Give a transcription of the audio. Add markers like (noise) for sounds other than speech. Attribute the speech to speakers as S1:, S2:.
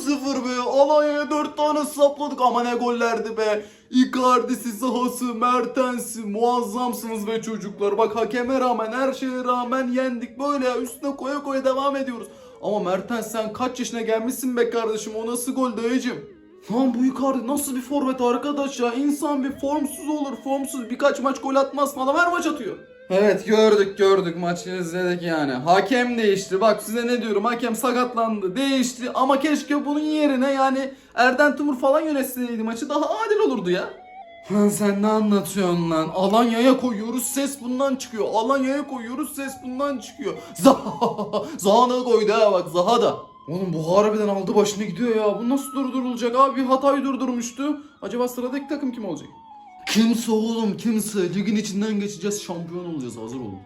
S1: 4-0 be. Alanya'ya 4 tane sapladık ama ne gollerdi be. Icardi'si, Zaha'sı, Mertens'i muazzamsınız be çocuklar. Bak hakeme rağmen her şeye rağmen yendik. Böyle ya üstüne koya koya devam ediyoruz. Ama Mertens sen kaç yaşına gelmişsin be kardeşim o nasıl gol dayıcım? Lan bu Icardi nasıl bir forvet arkadaş ya? İnsan bir formsuz olur formsuz birkaç maç gol atmaz adam her maç atıyor. Evet gördük gördük maçı izledik yani. Hakem değişti. Bak size ne diyorum hakem sakatlandı değişti ama keşke bunun yerine yani Erden Timur falan yönetseydi maçı daha adil olurdu ya. Lan sen ne anlatıyorsun lan? Alanya'ya koyuyoruz ses bundan çıkıyor. Alanya'ya koyuyoruz ses bundan çıkıyor. (laughs) Zaha, Zaha da koydu ha bak Zaha da. Oğlum bu harbiden aldı başını gidiyor ya. Bu nasıl durdurulacak abi? Hatay'ı durdurmuştu. Acaba sıradaki takım kim olacak? Kimse oğlum kimse. Ligin içinden geçeceğiz şampiyon olacağız hazır olun.